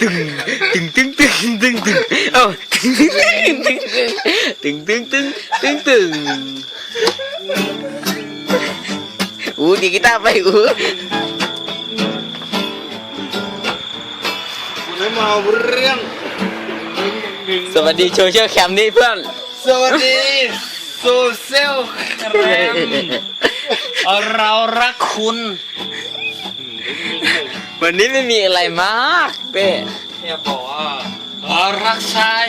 ตึงตึงตึงตึงตึงตึงเอ้าตึงตึงตึงตึงตึงตึงอู้ดีกีตาร์ไปอู้คุณให้มาเรื่องสวัสดีโซเชียลแคมนี่เพื่อนสวัสดีโซเชียลแรมเรารักคุณ วันนี้ไม่มีอะไรมากเป้อย่าบอกว่าเรารักชาย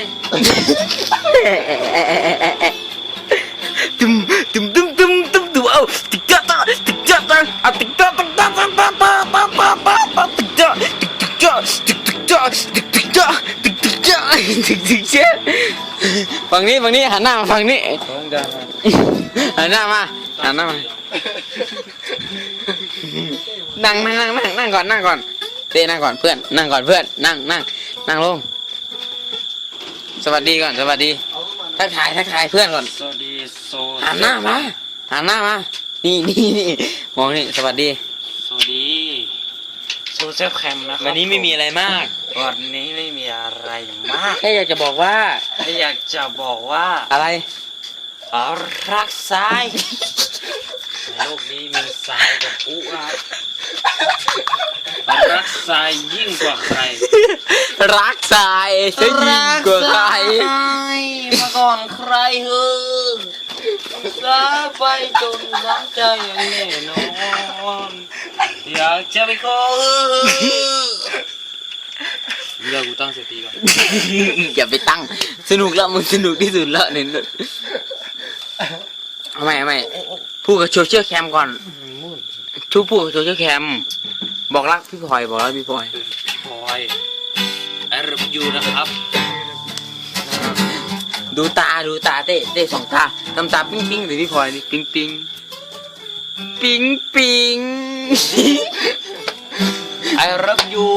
ตึมตึมตึมตึมตึมตึมเอาติ๊กจ๊ะจ๊ะติ๊กจ๊ะจ๊ะเอาติ๊กจ๊ะติ๊กจ๊ะติ๊กจ๊ะติ๊กจ๊ะติ๊กจ๊ะติ๊กจ๊ะติ๊กจ๊ะติ๊กจ๊ะติ๊กจ๊ะติ๊กจ๊ะฝั่งนี้ฝั่งนี้หันหน้ามาฝั่งนี้ต้องการหันหน้ามาหันหน้ามา นั่งนั่งนั่งนั่งนั่งก่อนนั่งก่อนเต้นั่งก่อนเพื่อนนั่งก่อนเพื่อนนั่งนั่งนั่งลง สวัสดีก่อนสวัสดี ทักทายทักทายเพื่อนก่อน สวัสดีโซหันหน้ามาหันหน้ามา นี่นี่นี่มองนี่สวัสดีสวัสดีโซเชียลแคมนะครับวันนี้ไม่มีอะไรมากวันนี้ไม่มีอะไรมากแค่อยากจะบอกว่าแค่อยากจะบอกว่าอะไรเรารักทรายใน โลกนี้มีทรายกับอุครับรักทรายยิ่งกว่าใคร รักสายจะยิ่งกว่าใครมาก่อนใครเฮ้อสาไปจนน้ำใจอย่างแน่นอนอยากจะไปขอเฮ้อเดี๋ยวกูตั้งสติก่อนอย่าไปตั้ง สนุกแล้วมึงสนุกที่สุดแล้วเนี่ย เอาใหม่เอาใหม่พูดกับโซเชียลแคมก่อนทุกพูดกับโซเชียลแคม บอกรักพี่พลอยบอกรักพี่พลอยพี่พลอยไอรับยูนะครับ ดูตาดูตาเต้เต้สองตาทำตาปิ้งปิ้งแต่พี่พลอยนี่ปิ้งปิ้งปิ้งปิ้งไอรับยู